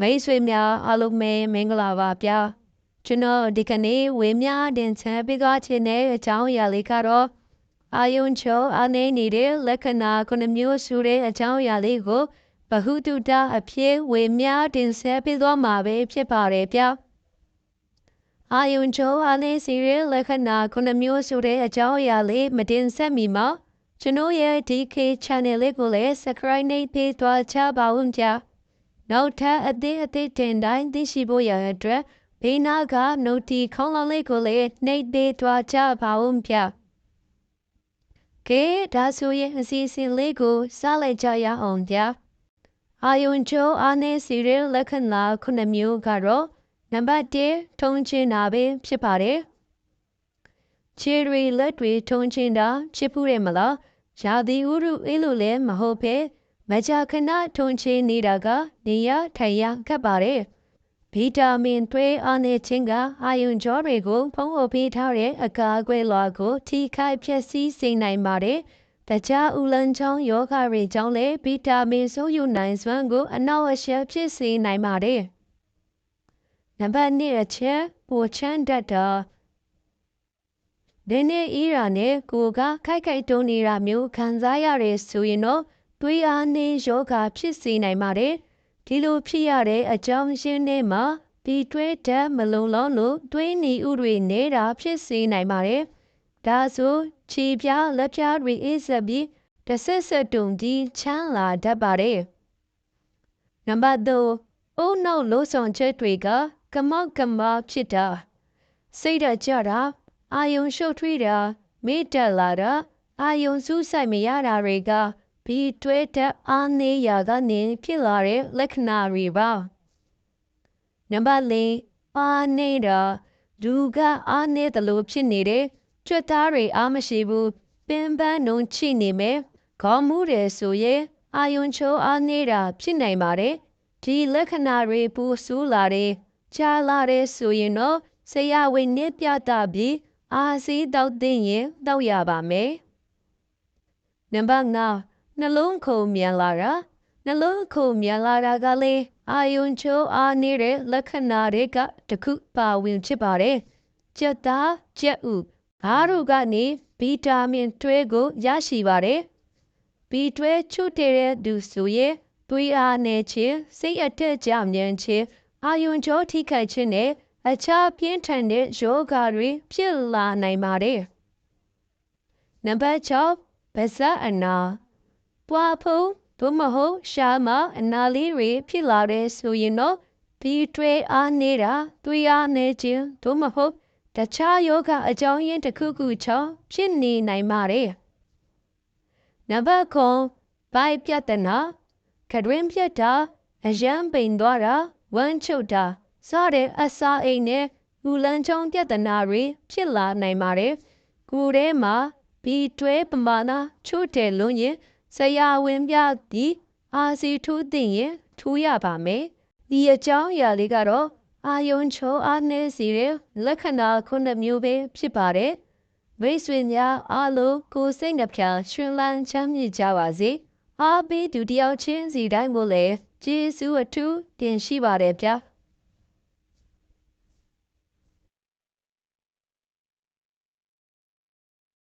မိတ်ဆွေများအားလုံးပဲမင်္ဂလာပါဗျာကျွန်တော်ဒီကနေ့ဝေမျှတင်ဆက်ပေးသွားခြင်းတဲ့အကြောင်းအရာလေးကတော့အာယုံချိုအနေနေတဲ့လက္ခဏာခုနှစ်မျိုးဆိုတဲ့အကြောင်းအရာလေးကိုဘဟုတုတအဖြစ်ဝေမျှတင်ဆက်ပေးသွားမှာပဲဖြစ်ပါတယ်ဗျာအာယုံချိုအနေစီရဲ့လက္ခဏာခုနှစ်မျိုးဆိုတဲ့အကြောင်းအရာလေးမတင်ဆက်မီမှာကျွန်တော်ရဲ့ DK channel လေးကိုလည်း subscribe နှိပ်ပေးသွားချပါဦးဗျာ နောက်ထပ်အသေးအသေးတင်တိုင်းသိရှိဖို့ရတဲ့အတွက်ဘေးနာကနိုတီခေါင်းလောင်းလေးကိုလည်းနှိပ်ပေးသွားကြပါဦးဗျာကဲဒါဆိုရင်အစီအစဉ်လေးကိုစလိုက်ကြရအောင်ဗျာအာယုံချိုးအားနေစီရလက္ခဏာခုနှစ်မျိုးကတော့နံပါတ်1ထုံချင်းနာပဲဖြစ်ပါတယ်ခြေတွေလက်တွေထုံချင်းတာဖြစ်ဘူးတယ်မလားရာသီဥတုအေးလို့လည်းမဟုတ်ပဲ မကြာခဏထုံချေနေတာကနေရထိုင်ရခက်ပါတယ်ဗီတာမင်တွေအားနေခြင်းကအာယုံကြောတွေကိုဖုံးအုပ်ပေးထားတဲ့အကာအကွယ်လွှာကို ထိခိုက်ဖျက်ဆီးစေနိုင်ပါတယ်တခြားဥလန်ချောင်းယောဂတွေကြောင့်လည်းဗီတာမင်ဆိုးယူနိုင်စွမ်းကိုအနောက်အရှက်ဖြစ်စေနိုင်ပါတယ်နံပါတ်2အချက်ပိုချမ်းတတ်တာဒီနေ့အီရာနဲ့ကိုကခိုက်ခိုက်တုံးနေတာမျိုးခံစားရတဲ့ဆိုရင်တော့ သွေးအားနှင်းယောဂဖြစ်စေနိုင်ပါတယ်။ဒီလိုဖြစ်ရတဲ့အကြောင်းရင်းတွေမှာဒီတွဲဓာတ်မလုံလောက်လို့သွေးနီဥတွေနေတာဖြစ်စေနိုင်ပါတယ်။ဒါဆိုခြေပြားလက်ပြားတွေအေးဆက်ပြီးတစ်ဆက်ဆက်တုံဒီချမ်းလာတတ်ပါတယ်။နံပါတ်3အုံနောက်လို့ဆောင်ချက်တွေကကမောက်ကမဖြစ်တာစိတ်ဓာတ်ကြတာအာယုံရှုပ်ထွေးတာမေ့တက်လာတာအာယုံစူးစိုက်မရတာတွေက ဘီတွဲတဲ့အားနေရာကနေဖြစ်လာတဲ့လက္ခဏာတွေပါနံပါတ်၄အားနေတာဒူကအားနေတယ်လို့ဖြစ်နေတဲ့ကြွက်သားတွေအားမရှိဘူးပင်ပန်းနှုံချိနေမယ်ခေါင်းမူးတယ်ဆိုရင်အာယုံချိုးအားနေတာဖြစ်နိုင်ပါတယ်ဒီလက္ခဏာတွေပူဆူလာတယ်ကြားလာတယ်ဆိုရင်တော့ဆရာဝန်နည်းပြတာပြီးအာစီတောက်သိရင်တောက်ရပါမယ်နံပါတ်9 နှလုံးခုန်မြန်လာတာနှလုံးခုန်မြန်လာတာကလည်းအာယုံချိုးအားနေတဲ့လက္ခဏာတွေကတခုပါဝင်ဖြစ်ပါတယ်ကြက်သားကြက်ဥဘာတို့ကနေဗီတာမင်တွေကိုရရှိပါတယ်ဘီတွဲချွတ်တဲ့သူဆိုရင်သွေးအားနေခြင်းစိတ်အထက်ကြမြန်ခြင်းအာယုံကြောထိခိုက်ခြင်းနဲ့အခြားပြင်းထန်တဲ့ယောဂတွေဖြစ်လာနိုင်ပါတယ်နံပါတ်6ဗဇက်အနာ ပွားဖုံသို့မဟုတ်ရှာမအနာလေးတွေဖြစ်လာတဲ့ဆိုရင်တော့ဒီတွေအားနေတာသွေးအားနေခြင်းသို့မဟုတ်တခြားယောဂအကြောင်းရင်းတစ်ခုခုချောင်းဖြစ်နေနိုင်ပါတယ်နံပါတ်9ဘိုက်ပြတ်တဲ့နာခရွင်းပြတ်တာအယံပိန်သွားတာဝမ်းချုပ်တာစတဲ့အစာအိမ်နဲ့လူလန်းချောင်းပြဿနာတွေဖြစ်လာနိုင်ပါတယ်ကိုယ်ထဲမှာဘီတွဲပမာဏချို့တယ်လို့ရင် ဆရာဝန်ပြသည်အာစီထူးသိရင်ထူးရပါမယ်ဒီအကြောင်းအရာလေးကတော့အာယုံချိုးအားနည်းစီတဲ့လက္ခဏာခုနှစ်မျိုးပဲဖြစ်ပါတယ်မိတ်ဆွေများအားလုံးကိုစိတ်နှပြရှင်လန်းချမ်းမြေ့ကြပါစေအားပေးသူတယောက်ချင်းစီတိုင်းကိုလည်းကျေးဇူးအထူးတင်ရှိပါတယ်ဗျာ